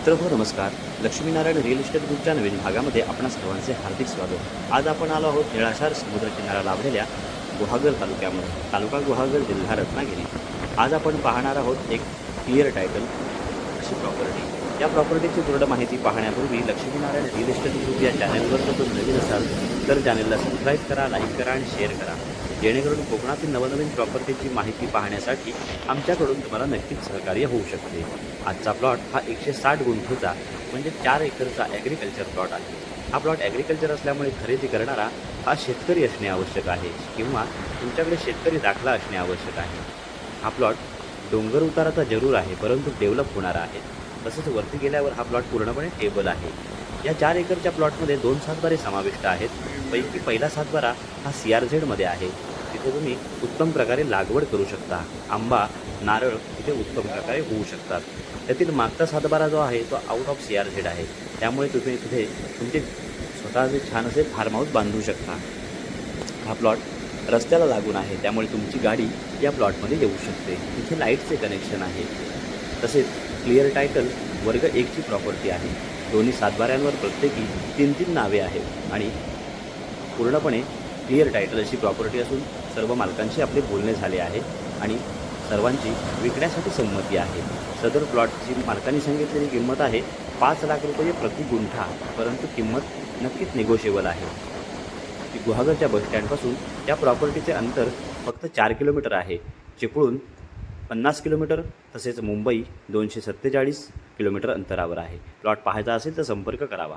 मित्रभो नमस्कार. Laxminarayan real estate ग्रुपच्या नवीन भागामध्ये आपणा सर्वांचे हार्दिक स्वागत. आज आपण आलो आहोत निळाशार समुद्रकिनारा लाभलेल्या गुहागर तालुक्यामध्ये. तालुका गुहागर जिल्हा रत्नागिरी. आज आपण पाहणार आहोत एक क्लिअर टायटल अशी प्रॉपर्टी या प्रॉपर्टीची पूर्ण माहिती पाहण्यापूर्वी लक्ष्मीनारायण रिअल इस्टेट ग्रुप या चॅनलवर जर तुम्ही नवीन असाल तर चॅनलला सबस्क्राईब करा लाईक करा आणि शेअर करा. जेणेकरून कोकणातील नवनवीन प्रॉपर्टीची माहिती पाहण्यासाठी आमच्याकडून तुम्हाला नक्कीच सहकार्य होऊ शकते. आजचा प्लॉट हा एकशे साठ गुंठेचा म्हणजे चार एकरचा ॲग्रिकल्चर प्लॉट आहे. हा प्लॉट ॲग्रिकल्चर असल्यामुळे खरेदी करणारा हा शेतकरी असणे आवश्यक आहे किंवा तुमच्याकडे शेतकरी दाखला असणे आवश्यक आहे. हा प्लॉट डोंगर उताराचा जरूर आहे परंतु डेव्हलप होणारा आहे. तसंच वरती गेल्यावर हा प्लॉट पूर्णपणे टेबल आहे. या चार एकरच्या प्लॉटमध्ये दोन सातबारे समाविष्ट आहेत. पैकी पहिला सातबारा हा सी आर झेडमध्ये आहे. तिथे तुम्ही उत्तम प्रकारे लागवड करू शकता. आंबा नारळ तिथे उत्तम प्रकारे होऊ शकतात. त्यातील मागचा सातबारा जो आहे तो out of C R Z आहे. त्यामुळे तुम्ही तिथे तुमचे स्वतःचे छान असे फार्म हाऊस बांधू शकता. हा प्लॉट रस्त्याला लागून आहे. त्यामुळे तुमची गाडी या प्लॉटमध्ये येऊ शकते. इथे लाईटचे कनेक्शन आहे. तसेच क्लिअर टायटल वर्ग एकची प्रॉपर्टी आहे. दोन्ही सातबाऱ्यांवर प्रत्येकी तीन तीन नावे आहेत. आणि पूर्णपणे क्लिअर टायटल अशी प्रॉपर्टी असून सर्व मालकांशी आपले बोलणे झाले आहे आणि सर्वांची विकण्यासाठी संमती आहे. सदर प्लॉटची मालकांनी सांगितलेली किंमत आहे पाच लाख रुपये प्रति गुंठा परंतु किंमत नक्कीच निगोशिएबल आहे. की गुहागरच्या बसस्टँडपासून त्या प्रॉपर्टीचे अंतर फक्त चार किलोमीटर आहे. चिपळूण पन्नास किलोमीटर तसेच मुंबई दोनशे सत्तेचाळीस किलोमीटर अंतरावर आहे. प्लॉट पाहायचा असेल तर संपर्क करावा.